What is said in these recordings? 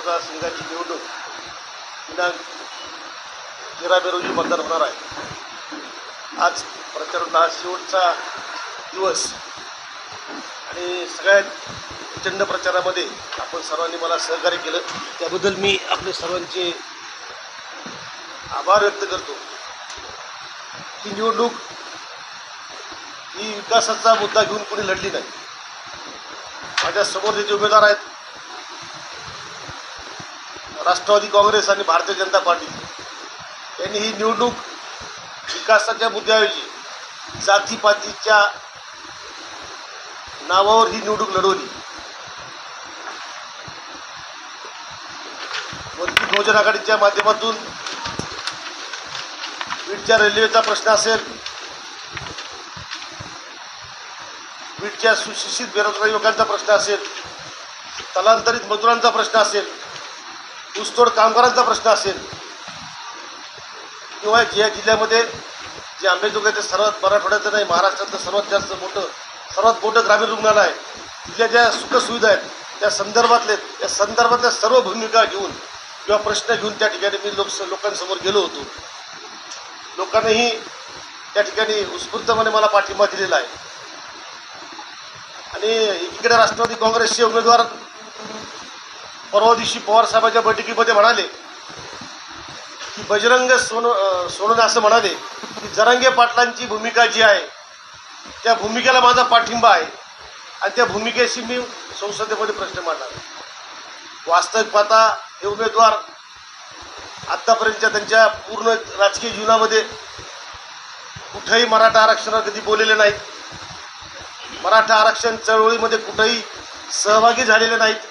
मतदारसंघाची निवडणूक दिनांक तेरा मे रोजी मतदान होणार आहे. आज प्रचाराचा हा शेवटचा दिवस आणि सगळ्यात प्रचंड प्रचारामध्ये आपण सर्वांनी मला सहकार्य केलं. त्याबद्दल मी आपले सर्वांचे आभार व्यक्त करतो. ही निवडणूक ही विकासाचा मुद्दा घेऊन कोणी लढली नाही. माझ्यासमोर जे उमेदवार आहेत राष्ट्रवादी काँग्रेस आणि भारतीय जनता पार्टी. यांनी ही निवडणूक विकासाच्या मुद्द्याऐवजी जातीपातीच्या नावावर ही निवडणूक लढवली. वंचित बहुजन आघाडीच्या माध्यमातून बीडच्या रेल्वेचा प्रश्न असेल बीडच्या सुशिक्षित बेरोजगार युवकांचा प्रश्न असेल स्थलांतरित मजुरांचा प्रश्न असेल ऊसतोड कामगारांचा प्रश्न असेल किंवा या जिल्ह्यामध्ये जे आंबेजोगाईचं सर्वात मराठवाड्याचं नाही महाराष्ट्रातलं सर्वात जास्त मोठं सर्वात मोठं ग्रामीण रुग्णालय आहे. तिथल्या ज्या सुखसुविधा आहेत त्या संदर्भातले त्या संदर्भातल्या सर्व भूमिका घेऊन किंवा प्रश्न घेऊन त्या ठिकाणी मी लोक लोकांसमोर गेलो होतो. लोकांनीही त्या ठिकाणी उत्स्फूर्तपणे मला पाठिंबा दिलेला आहे. आणि एकीकडे राष्ट्रवादी काँग्रेसचे उमेदवार परवा दिवशी पवार साहेबांच्या बैठकीमध्ये म्हणाले की बजरंग सोन अं, असं म्हणाले की जरांगे पाटलांची भूमिका जी आहे त्या भूमिकेला माझा पाठिंबा आहे. आणि त्या भूमिकेशी मी संसदेमध्ये प्रश्न मांडणार वास्तविक पाहता हे उमेदवार आत्तापर्यंतच्या त्यांच्या पूर्ण राजकीय जीवनामध्ये कुठंही मराठा आरक्षणावर कधी बोललेले नाहीत. मराठा आरक्षण चळवळीमध्ये कुठंही सहभागी झालेले नाहीत.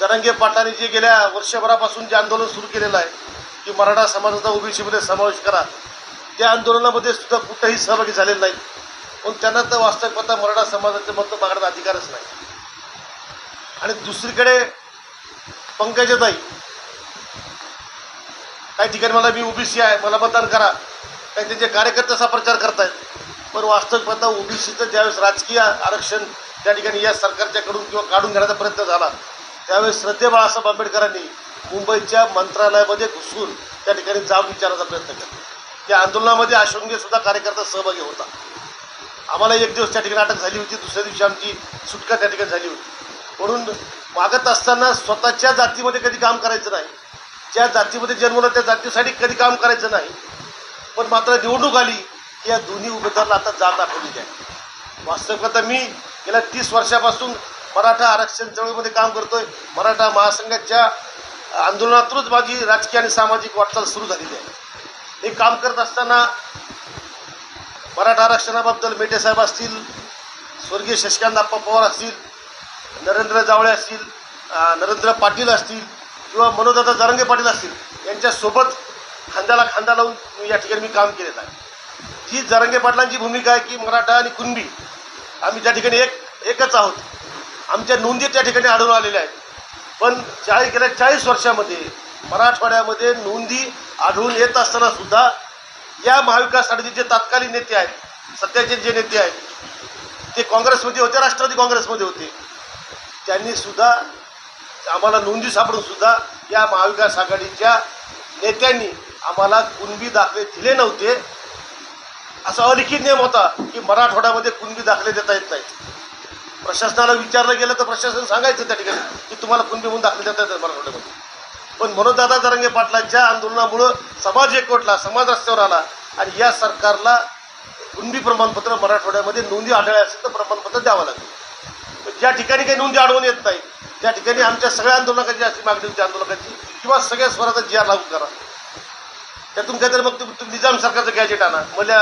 जरांगे पाटलांनी जे गेल्या वर्षभरापासून जे आंदोलन सुरू केलेलं आहे की मराठा समाजाचा ओबीसीमध्ये समावेश करा. त्या आंदोलनामध्ये सुद्धा कुठंही सहभागी झालेले नाहीत. पण त्यांना तर वास्तविक मराठा समाजाचे मत मागण्याचा अधिकारच नाही. आणि दुसरीकडे पंकजाताई काही ठिकाणी मला मी ओबीसी आहे मला मतदान करा. काही त्यांचे कार्यकर्ते असा प्रचार करतायत. पण वास्तविक पाहता ओबीसीचं ज्यावेळेस राजकीय आरक्षण त्या ठिकाणी या सरकारच्याकडून किंवा काढून घेण्याचा प्रयत्न झाला त्यावेळेस श्रद्धे बाळासाहेब आंबेडकरांनी मुंबईच्या मंत्रालयामध्ये घुसून त्या ठिकाणी जाब विचारायचा प्रयत्न केला. त्या आंदोलनामध्ये आश्रंगे सुद्धा कार्यकर्ता सहभागी होता. आम्हाला एक दिवस त्या ठिकाणी अटक झाली होती दुसऱ्या दिवशी आमची सुटका त्या ठिकाणी झाली होती. म्हणून मागत असताना स्वतःच्या जातीमध्ये कधी काम करायचं नाही. ज्या जातीमध्ये जन्मला त्या जातीसाठी कधी काम करायचं नाही. पण मात्र निवडणूक आली की या दोन्ही उमेदवाराला आता जात दाखवलेली आहे वास्तविक आता मी गेल्या तीस वर्षापासून मराठा आरक्षण चळवळीमध्ये काम करतोय. मराठा महासंघाच्या आंदोलनातूनच माझी राजकीय आणि सामाजिक वाटचाल सुरू झालेली आहे. हे काम करत असताना मराठा आरक्षणाबद्दल मेटे साहेब असतील स्वर्गीय शशिकांत आप्पा पवार असतील नरेंद्र जावळे असतील नरेंद्र पाटील असतील किंवा मनोदादा जरंगे पाटील असतील यांच्यासोबत खांद्याला खांदा लावून या ठिकाणी मी काम केलेलं आहे. ही जरंगे पाटलांची भूमिका आहे की मराठा आणि कुणबी आम्ही त्या ठिकाणी एक एकच आहोत. आमच्या नोंदी त्या ठिकाणी आढळून आलेल्या आहेत. पण चाळीस गेल्या चाळीस वर्षामध्ये मराठवाड्यामध्ये नोंदी आढळून येत असताना सुद्धा या महाविकास आघाडीचे जे तात्कालीन नेते आहेत सध्याचे जे नेते आहेत ते काँग्रेसमध्ये होते राष्ट्रवादी काँग्रेसमध्ये होते. त्यांनी सुद्धा आम्हाला नोंदी सापडून सुद्धा या महाविकास आघाडीच्या नेत्यांनी आम्हाला कुणबी दाखले दिले नव्हते. असा अलिखित नियम होता की मराठवाड्यामध्ये कुणबी दाखले देता येत नाहीत. प्रशासनाला विचारलं गेलं तर प्रशासन सांगायचं त्या ठिकाणी की तुम्हाला कुणबी म्हणून दाखले देता येतात मराठवाड्यामध्ये पण मनोजदादा जरंगे पाटलांच्या आंदोलनामुळं समाज एकवटला समाज रस्त्यावर आला. आणि या सरकारला कुणबी प्रमाणपत्र मराठवाड्यामध्ये नोंदी आढळल्या असेल तर प्रमाणपत्र द्यावं लागेल. ज्या ठिकाणी काही नोंदी आढळून येत नाही त्या ठिकाणी आमच्या सगळ्या आंदोलकांची अशी मागणी होती आंदोलकांची किंवा सगळ्या स्वराचा जी आर लागू करा. त्यातून काहीतरी मग तुम्ही निजाम सरकारचं गॅजेट आणा. मला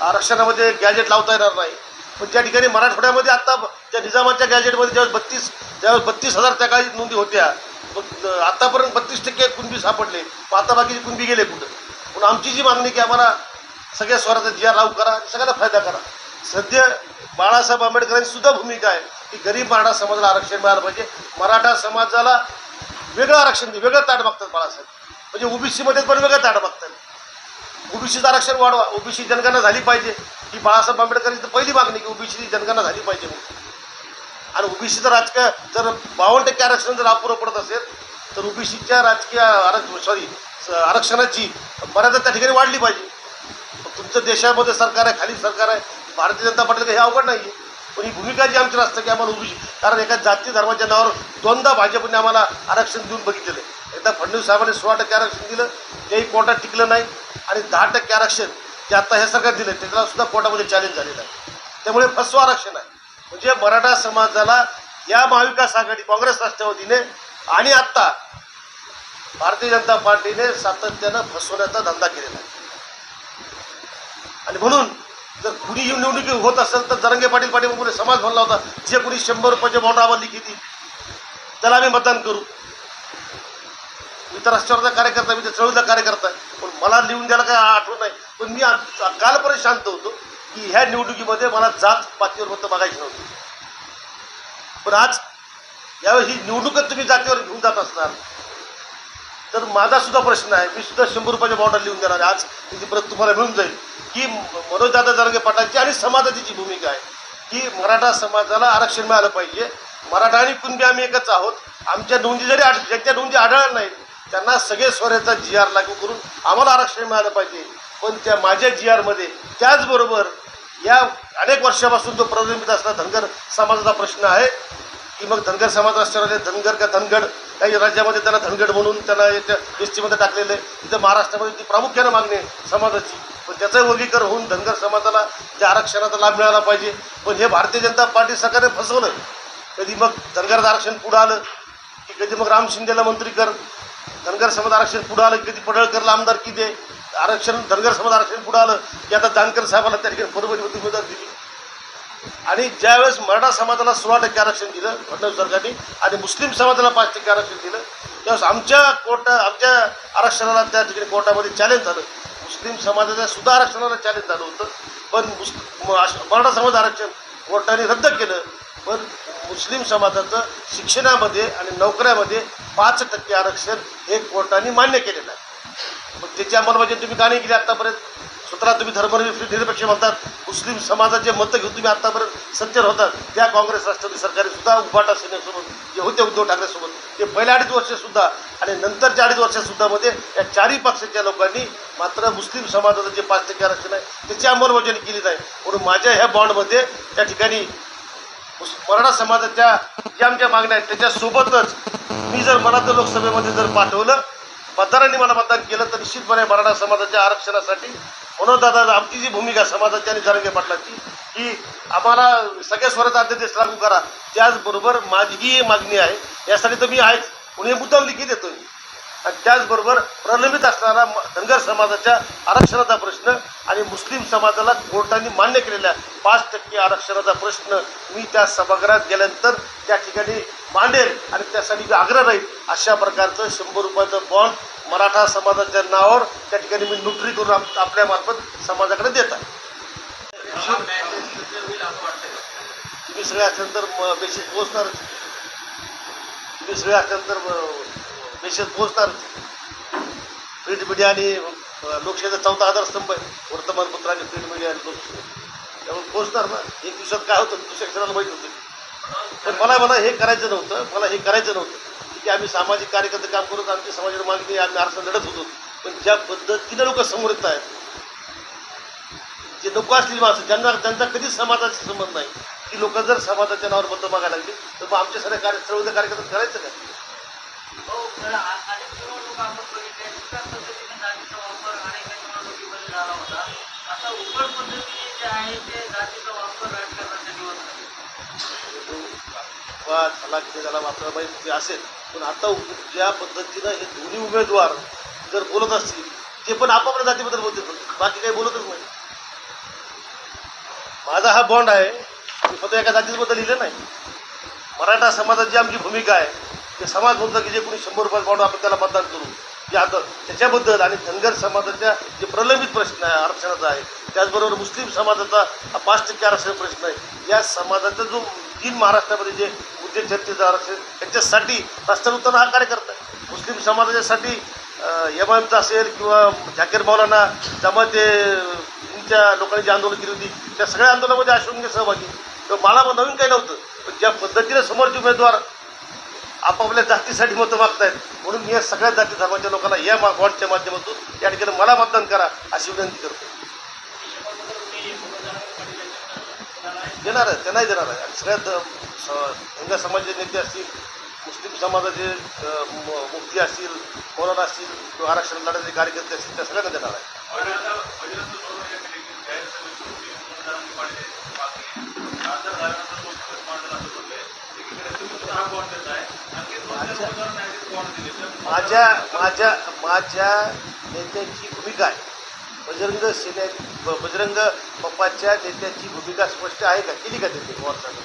आरक्षणामध्ये गॅजेट लावता येणार नाही. पण त्या ठिकाणी मराठवाड्यामध्ये आता त्या निजामाच्या गॅजेटमध्ये ज्यावेळेस बत्तीस ज्यावेळेस बत्तीस हजार त्या काळी नोंदी होत्या मग आतापर्यंत बत्तीस टक्के कुणबी सापडले. मग आता बाकीचे कुणबी गेले कुठं? म्हणून आमची जी मागणी की आम्हाला सगळ्या स्वराचा जिया आर लागू करा सगळ्याला फायदा करा. सध्या बाळासाहेब आंबेडकरांची सुद्धा भूमिका आहे की गरीब मराठा समाजाला आरक्षण मिळालं पाहिजे. मराठा समाजाला वेगळं आरक्षण दे वेगळं ताट मागतात बाळासाहेब. म्हणजे ओबीसीमध्ये पण वेगळं ताट मागतात. ओबीसीचं आरक्षण वाढवा ओबीसी जनगणना झाली पाहिजे. ही बाळासाहेब आंबेडकरांची तर पहिली मागणी की ओबीसी जनगणना झाली पाहिजे म्हणून. आणि ओबीसीचं राजकीय जर बावन्न टक्के आरक्षण जर अपुरं पडत असेल तर ओबीसीच्या राजकीय आरक्षण सॉरी आरक्षणाची मर्यादा त्या ठिकाणी वाढली पाहिजे. तुमचं देशामध्ये सरकार आहे खाली सरकार आहे भारतीय जनता पार्टीला हे अवघड नाही पण ही भूमिका जी आमची असतं की आम्हाला ओबीसी कारण एका जाती धर्माच्या नावावर दोनदा भाजपने आम्हाला आरक्षण देऊन बघितलेलं आहे. एकदा फडणवीस साहेबांनी सोळा टक्के आरक्षण दिलं तेही कोर्टात टिकलं नाही. आणि दहा टक्के आरक्षण जे आता हे सरकार दिलं त्याला सुद्धा कोर्टामध्ये चॅलेंज झालेलं आहे. त्यामुळे फसवं आरक्षण आहे. म्हणजे मराठा समाजाला या महाविकास आघाडी काँग्रेस राष्ट्रवादीने आणि आत्ता भारतीय जनता पार्टीने सातत्यानं फसवण्याचा धंदा केलेला आहे. आणि म्हणून जर कुणी ही निवडणुकी होत असेल तर जरंगे पाटील पाटील समाज म्हणला होता. जे कुणी शंभर रुपयाच्या बॉन्डावर आम्हाला लिखिती त्याला आम्ही मतदान करू. मी तर राष्ट्रवादीचा कार्यकर्ता मी तर चळवळीचा कार्यकर्ता आहे. पण मला लिहून द्यायला काय आठवत नाही. पण मी कालपर्यंत शांत होतो की ह्या निवडणुकीमध्ये मला जात पातीवर फक्त बघायची नव्हती. पण आज यावेळी ही निवडणूकच तुम्ही जातीवर घेऊन जात असणार तर माझा सुद्धा प्रश्न आहे मी सुद्धा शंभर रुपयाच्या बॉर्डर लिहून देणार आज त्याची प्रत तुम्हाला मिळून जाईल की मनोजदादा जरंगे पाटलांची आणि समाजाची जी भूमिका आहे की मराठा समाजाला आरक्षण मिळालं पाहिजे. मराठा आणि कुणबी आम्ही एकच आहोत. आमच्या नोंदी जरी आढ ज्यांच्या नोंदी आढळल्या नाहीत त्यांना सगळे स्वराचा जी आर लागू करून आम्हाला आरक्षण मिळालं पाहिजे. पण त्या माझ्या जी आरमध्ये त्याचबरोबर या अनेक वर्षापासून जो प्रलंबित असणारा धनगर समाजाचा प्रश्न आहे. की मग धनगर समाज असणारे धनगर का धनगड? काही राज्यामध्ये त्याला धनगड म्हणून त्याला एस टीमध्ये टाकलेलं आहे. तिथं महाराष्ट्रामध्ये ती प्रामुख्यानं मागणी आहे समाजाची. पण त्याचं वर्गीकरण होऊन धनगर समाजाला त्या आरक्षणाचा लाभ मिळाला पाहिजे. पण हे भारतीय जनता पार्टी सरकारने फसवलं. कधी मग धनगराचं आरक्षण पुढं आलं की कधी मग राम शिंदेला मंत्री कर. धनगर समाज आरक्षण पुढं आलं की कधी पडळकरला आमदारकी दे. आरक्षण धनगर समाज आरक्षण पुढं आलं की आता जानकर साहेबाला त्या ठिकाणी परभणीमध्ये उमेदवार दिली. आणि ज्यावेळेस मराठा समाजाला सोळा टक्के आरक्षण दिलं फडणवीस सरकारने आणि मुस्लिम समाजाला पाच टक्के आरक्षण दिलं त्यावेळेस आमच्या कोर्टा आमच्या आरक्षणाला त्या ठिकाणी कोर्टामध्ये चॅलेंज झालं. मुस्लिम समाजाच्या सुद्धा आरक्षणाला चॅलेंज झालं होतं. पण मुस् मराठा समाज आरक्षण कोर्टाने रद्द केलं. पण मुस्लिम समाजाचं शिक्षणामध्ये आणि नोकऱ्यामध्ये पाच टक्के आरक्षण हे कोर्टाने मान्य केलेलं आहे. मग त्याची अंमलबजावणी तुम्ही का नाही केली आत्तापर्यंत स्वतःला तुम्ही धर्मनिरपेक्ष म्हणतात. मुस्लिम समाजाचे मतं घेऊन तुम्ही आत्तापर्यंत सत्तेवर होतात त्या काँग्रेस राष्ट्रवादी सरकारने सुद्धा उभाटा सेनेसोबत जे होते उद्धव ठाकरेसोबत ते पहिल्या अडीच वर्षसुद्धा आणि नंतरच्या अडीच वर्षसुद्धामध्ये या चारही पक्षाच्या लोकांनी मात्र मुस्लिम समाजाचं जे पाच टक्के आरक्षण आहे त्याची अंमलबजावणी केली नाही. म्हणून माझ्या ह्या बॉन्डमध्ये त्या ठिकाणी मराठा समाजाच्या ज्या आमच्या मागण्या आहेत त्याच्यासोबतच मी जर मराठा तर लोकसभेमध्ये जर पाठवलं मतदारांनी मला मतदान केलं तर निश्चितपणे मराठा समाजाच्या आरक्षणासाठी म्हणून दादा आमची जी भूमिका समाजाची आणि जरंगे पाटलाची की आम्हाला सगळ्या स्वराचा अध्यादेश लागू करा. त्याचबरोबर माझी ही मागणी आहे. यासाठी तर मी आहेच. म्हणून हे मुद्दाम लिखित येतोय. आणि त्याचबरोबर प्रलंबित असणारा धनगर समाजाच्या आरक्षणाचा प्रश्न आणि मुस्लिम समाजाला कोर्टाने मान्य केलेल्या पाच टक्के आरक्षणाचा प्रश्न मी त्या सभागृहात गेल्यानंतर त्या ठिकाणी मांडेल आणि त्यासाठी मी आग्रह राहील अशा प्रकारचं शंभर रुपयाचं बॉन्ड मराठा समाजाच्या नावावर त्या ठिकाणी मी नोटरी करून आप- आपल्यामार्फत समाजाकडे देत आहे. तुम्ही सगळे असल्यानंतर मेसेज पोहोचणारच तुम्ही सगळे असल्यानंतर मेसेज पोहोचणार. प्रिंट मीडिया आणि लोकशाहीचा चौथा आधारस्तंभ आहे. वर्तमानपत्र आणि प्रिंट मीडिया आणि लोकशाही. त्यामुळे पोहोचणार ना. एक दिवसात काय होतं? दुसऱ्या क्षणाला माहीत होतं. पण मला मला हे करायचं नव्हतं. मला हे करायचं नव्हतं. की आम्ही सामाजिक कार्यकर्ते काम करून आमची समाजाची मागणी आम्ही आरसा लढत होतो. पण ज्या पद्धतीनं लोक समोर येत आहेत जे नको असलेली माणसं ज्यांना त्यांचा कधीच समाजाशी संबंध नाही ती लोक जर समाजाच्या नावावर बद्दल मागायला लागली तर मग आमच्या सगळ्या कार्य सर्व कार्यकर्ते करायचं काय? तर अनेक आपण बघितल्या पद्धतीने जातीचा वापर अनेक निवडणुकीमध्ये झाला होता. आता उघड पद्धतीने जे आहे ते जातीचा वापर राजकारणासाठी होत नाही वा झाला किती झाला आपल्याला माहिती असेल. पण आता ज्या पद्धतीनं हे दोन्ही उमेदवार जर बोलत असतील ते पण आपापल्या जातीबद्दल बोलते बाकी काही बोलतच नाही. माझा हा बॉन्ड आहे मी फक्त एका जातीबद्दल लिहिलं नाही. मराठा समाजाची आमची भूमिका आहे. ते समाज बोलतात की जे कोणी शंभर रुपये बॉन्ड आपण त्याला मतदान करू. जे आता त्याच्याबद्दल आणि धनगर समाजाच्या जे प्रलंबित प्रश्न आहे आरक्षणाचा आहे त्याचबरोबर मुस्लिम समाजाचा हा पाच टक्के आरक्षण प्रश्न आहे. या समाजाचा जो तीन महाराष्ट्रामध्ये जे मुद्दे जनतेचं आरक्षण त्याच्यासाठी राष्ट्रवृत्तानं हा कार्यकर्ता आहे. मुस्लिम समाजाच्यासाठी एम असेल किंवा झाकीर मौलाना त्यामुळे ते लोकांनी जे आंदोलन केली होती त्या सगळ्या आंदोलनामध्ये अश्विनगे सहभागी. तर मला नवीन काही नव्हतं पण ज्या पद्धतीने समोरचे उमेदवार आपापल्या जातीसाठी मतं मागतायत. म्हणून मी या सगळ्या जाती धर्माच्या लोकांना या वॉर्डच्या माध्यमातून या ठिकाणी मला मतदान करा अशी विनंती करतो. देणार आहे त्यांनाही देणार आहे. सगळ्यात स- हिंदू समाजाचे नेते असतील मुस्लिम समाजाचे मुक्ती म- असतील मौलाना असतील किंवा आरक्षण लढाचे कार्यकर्ते असतील त्या सगळ्यांना देणार आहे माझ्या माझ्या माझ्या नेत्याची भूमिका आहे. बजरंग सेने बजरंग पप्पाच्या नेत्याची भूमिका स्पष्ट आहे का? केली का त्यांनी पवारसाहेब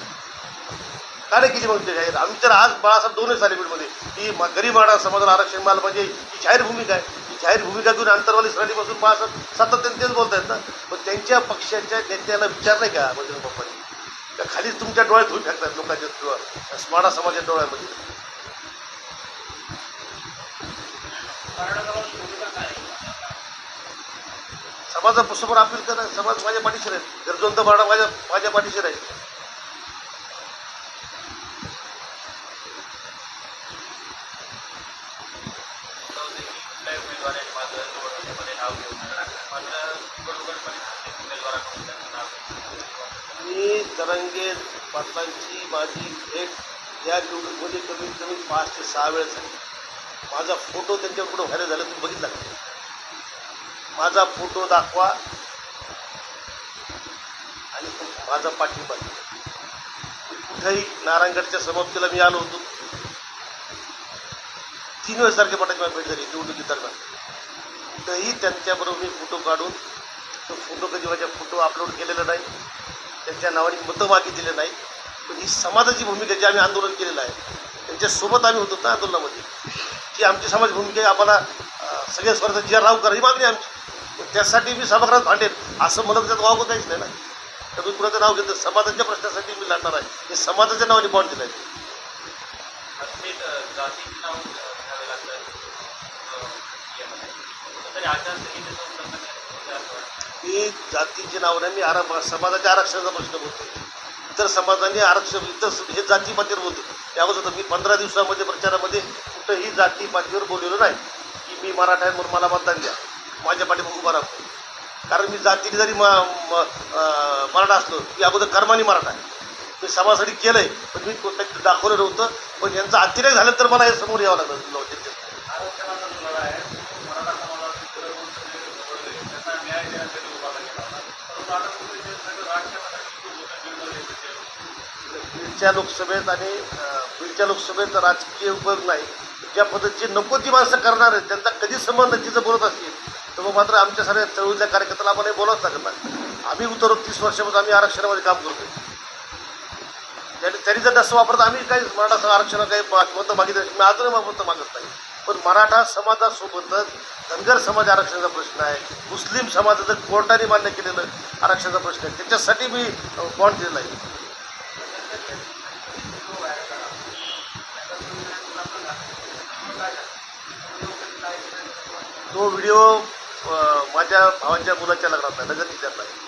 का नाही केली मग ते जाहीर आम्ही तर आज बाळासाहेब दोनच सालीमध्ये की म- गरीब माणा समाजाला आरक्षण मिळालं म्हणजे ही जाहीर भूमिका आहे. ही जाहीर भूमिका घेऊन अंतरवाली सराठीपासून बाळासाहेब सातत्याने तेच बोलत आहेत ना. पण त्यांच्या पक्षाच्या नेत्याला विचार नाही का बजरंग बाप्पानी? का खालीच तुमच्या डोळ्यात होऊन टाकतात लोकांच्या डोळ्यात? स्माडा समाजाच्या डोळ्यामध्ये. समाजासमोर अपील करा समाज माझ्या पाठीशी राहील. गरजवंत बाळा माझ्या माझ्या पाठीशी राहील. मी तरंगे पाटलांची माझी भेट या निवडणुकीमध्ये कमीत कमी पाच ते सहा वेळेस झाली माझा फोटो त्यांच्याकडून व्हायरल झाला तुम्ही बघितला का? माझा फोटो दाखवा. आणि माझा पाठिंबा कुठेही नारायणगडच्या समाप्तीला मी आलो होतो. तीन वेळेस तारखे पाठाची भेट झाली निवडणुकी दरम्यान. कुठंही त्यांच्याबरोबर मी फोटो काढून तो फोटो कधी माझ्या फोटो अपलोड केलेला नाही त्यांच्या नावाने मतं मागितलेले नाही. पण ही समाजाची भूमिका जी आम्ही आंदोलन केलेलं आहे त्यांच्यासोबत आम्ही होतो ना आंदोलनामध्ये. जी आमची समाज भूमिका आहे आम्हाला सगळे स्वर्ग जी राव करा ही मागणी आमची. त्यासाठी मी सभागृहात भांडेल असं म्हणत त्यात वावं काहीच नाही ना. तर मी कुणाचं नाव घेतो समाजाच्या प्रश्नासाठी मी लढणार आहे. हे समाजाच्या नावाने बॉन्ड दिलं आहे मी जातीचे नाव नाही मी आरा समाजाच्या आरक्षणाचा प्रश्न बोलतो इतर समाजाने आरक्षण इतर हे जाती पातळीवर बोलतो त्यावर होतं मी पंधरा दिवसामध्ये प्रचारामध्ये कुठंही जाती पातळीवर बोललेलो नाही की मी मराठा आहे म्हणून मला मतदान द्या. माझ्या पाठीमागे उभा राहतो कारण मी जातीने जरी म मराठा असलो मी अगोदर कर्माने मराठा आहे. मी समाजासाठी केलं आहे पण मी कोणतं दाखवलं नव्हतं. पण यांचा अतिरेक झालं तर मला हे समोर यावं लागलं. बीडच्या लोकसभेत आणि बीडच्या लोकसभेत राजकीय उपयोग नाही. ज्या पद्धतीची नको ती माणसं करणार आहेत त्यांचा कधी संबंध तिचं बोलत असतील तर मग मात्र आमच्या सगळ्या चळवळीतल्या कार्यकर्त्याला आम्हाला हे बोलावंच लागत नाही आम्ही उतरून तीस वर्षापासून आम्ही आरक्षणामध्ये काम करतो त्याने त्यांनी जर जास्त वापरत आम्ही काही मराठा आरक्षण काही मा- मतं मागितलं मी अजूनही मत मागत नाही. पण मराठा समाजासोबतच धनगर समाज आरक्षणाचा प्रश्न आहे मुस्लिम समाजाचं कोर्टाने मान्य केलेलं आरक्षणाचा प्रश्न आहे त्याच्यासाठी मी बॉन्ड दिलेला आहे. तो व्हिडिओ माझ्या भावाच्या मुलाच्या लग्नात आहे लग्न जिल्ह्यातला नाही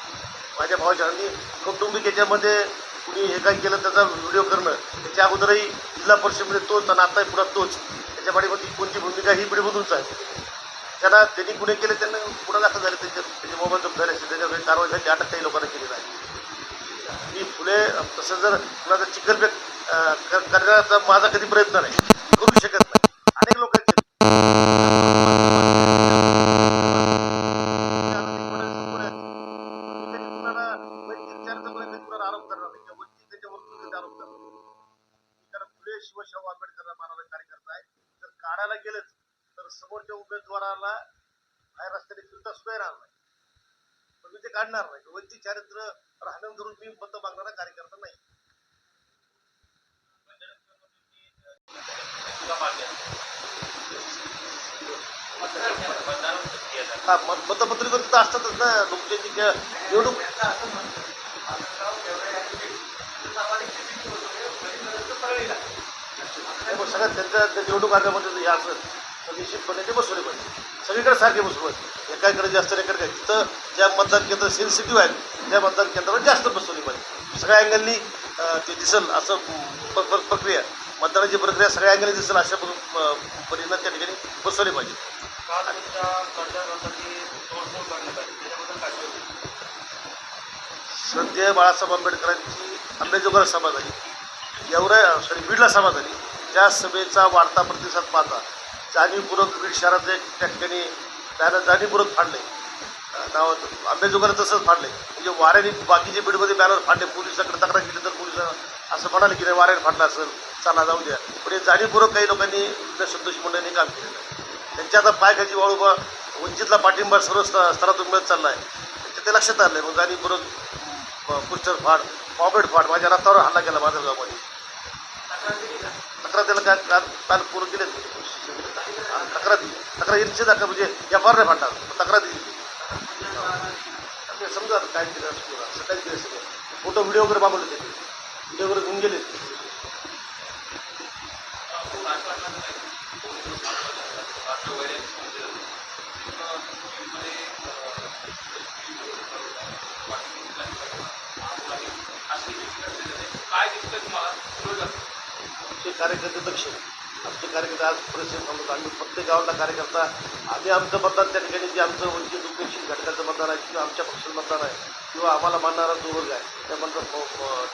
माझ्या भावाच्या आणि कौटुंबिक याच्यामध्ये कुणी हे काही केलं त्याचा व्हिडिओ करणं त्याच्या अगोदरही जिल्हा परिषदेमध्ये तोच आणि आताही पुढा तोच. त्याच्या पाठीमध्ये कोणती भूमिका ही पिढीमधूनच आहे. त्यांना त्यांनी गुन्हे केले त्यांना पुढं दाखल झाले त्यांच्या त्यांचे मोबाईल जप्त झाले असतील त्याच्यावर कारवाई झाली अटक काही लोकांना केली नाही. मी फुले तसं जर कुणाचा चिकलबेक कर- करण्याचा माझा कधी प्रयत्न नाही. करू शकत नाही अनेक लोकांचे आरोप करणार नाही किंवा वंचित त्याच्यावर कधी आरोप करणार नाही. कारण फुले शिवशाहू आंबेडकर मानाला कार्यकर्ता आहे जर काढायला गेलंच तर समोरच्या उमेदवाराला बाहेर रस्त्याने फिरता सुद्धा येणार नाही पण काढणार नाही. वंचित चारित्र राहणं धरून मी मत मागणारा कार्यकर्ता नाही. हा मत तर असतातच ना. लोकशाही निवडणूक नाही, सगळ्यात त्यांच्या निवडणूक आयोगामध्ये हे असं निश्चितपणे ते बसवले पाहिजे. सगळीकडे सारखे बसवले पाहिजे. एकाकडे जास्त रेकॉर्ड काय तिथं ज्या मतदान केंद्र सेन्सिटिव्ह आहेत त्या मतदान केंद्रावर जास्त बसवली पाहिजे. सगळ्या अँगलनी ते दिसेल असं प्रक्रिया. मतदानाची प्रक्रिया सगळ्या अँगलनी दिसेल अशा परिणाम त्या ठिकाणी बसवली पाहिजे. काल श्रद्धेय बाळासाहेब आंबेडकरांची अंबेजोगाई सभा झाली. एवढ्या सॉरी बीडला सभा झाली. त्या सभेचा वाढता प्रतिसाद पाहता जाणीवपूर्वक बीड शहरात एक त्या ठिकाणी त्यानं जाणीवपूर्वक फाडले. नाव आंबेजोगाई तसंच फाडले. म्हणजे वाऱ्याने बाकीचे बीडमध्ये बॅनर फाडले पोलिसांकडे तक्रार केली तर पोलीस असं म्हणाले की नाही वाऱ्याने फाडला असेल चला जाऊ द्या. पण हे जाणीवपूर्वक काही लोकांनी इथल्या संतोष मंडळाने काम केलेलं आहे. त्यांच्या आता पायखाची वाळू वंचितला पाठिंबा सर्व स्त- स्तरातून मिळत चालला आहे. ते ते लक्षात आलं आहे मग जाणीवपूर्वक पुष्टर फाड पॉकेट फाड माझ्या रस्त्यावर हल्ला केला माझ्या गावामध्ये. तक्रार दिली तक्रार त्याला काय काल पूर्ण केलेत? तक्रार दिली. तक्रार इच्छे दाखल म्हणजे या फार नाही फाडणार तक्रार दिली. आता समजा आता काय केलं असं असं काय केलं सगळं फोटो व्हिडिओ वगैरे मागवले ते व्हिडिओ वगैरे घेऊन गेले कार्यकर्ते दक्ष आमचे कार्यकर्ते आज परिस्थिती थांबवतो आम्ही प्रत्येक गावातला कार्यकर्ता आम्ही आमचं मतदान त्या ठिकाणी जे आमचं वंचित उपेक्षित घटकाचं मतदान आहे किंवा आमच्या पक्षाचं मतदान आहे किंवा आम्हाला मानणारा जो वर्ग आहे त्या मतदान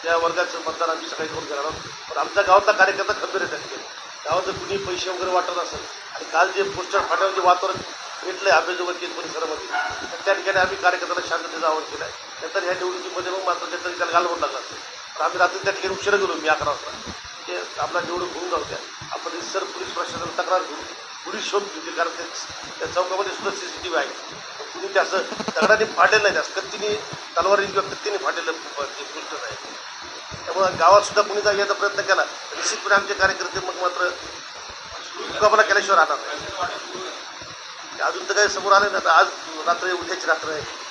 त्या वर्गाचं मतदान आम्ही सकाळी करून घेणार आहोत. पण आमच्या गावातला कार्यकर्ता खंबीर आहे त्या ठिकाणी. गावाचं कुणी पैसे वगैरे वाटत असेल आणि काल जे पोस्टर फाटल्यावर जे वातावरण भेटलं आहे आंबेजोगाई केस परिसरामध्ये तर त्या ठिकाणी आम्ही कार्यकर्त्याला शांततेचं आवाहन केलं आहे नंतर ह्या निवडणुकीमध्ये मग मात्र त्यातरी त्याला घालवून लागला असेल तर आम्ही रात्री त्या ठिकाणी उशिरा गेलो मी अकरा वाजता. ते आपला निवडणूक होऊन जाऊ द्या. आपण सर पोलीस प्रशासनाला तक्रार करू पोलीस शोध घेतली कारण त्या चौकामध्ये सुद्धा सी सी टी व्ही आहे कुणी ते असं दगडाने फाडलेलं नाही. असं कत्तीने तलवारी किंवा कत्तीने फाडलेलं प- ते आहे. त्यामुळं गावात सुद्धा कुणी जायचा प्रयत्न केला. निश्चितपणे आमचे कार्यकर्ते मग मात्र मुकाबला केल्याशिवाय राहणार नाही. अजून तर काही समोर आले ना तर आज रात्र उद्याची रात्र आहे.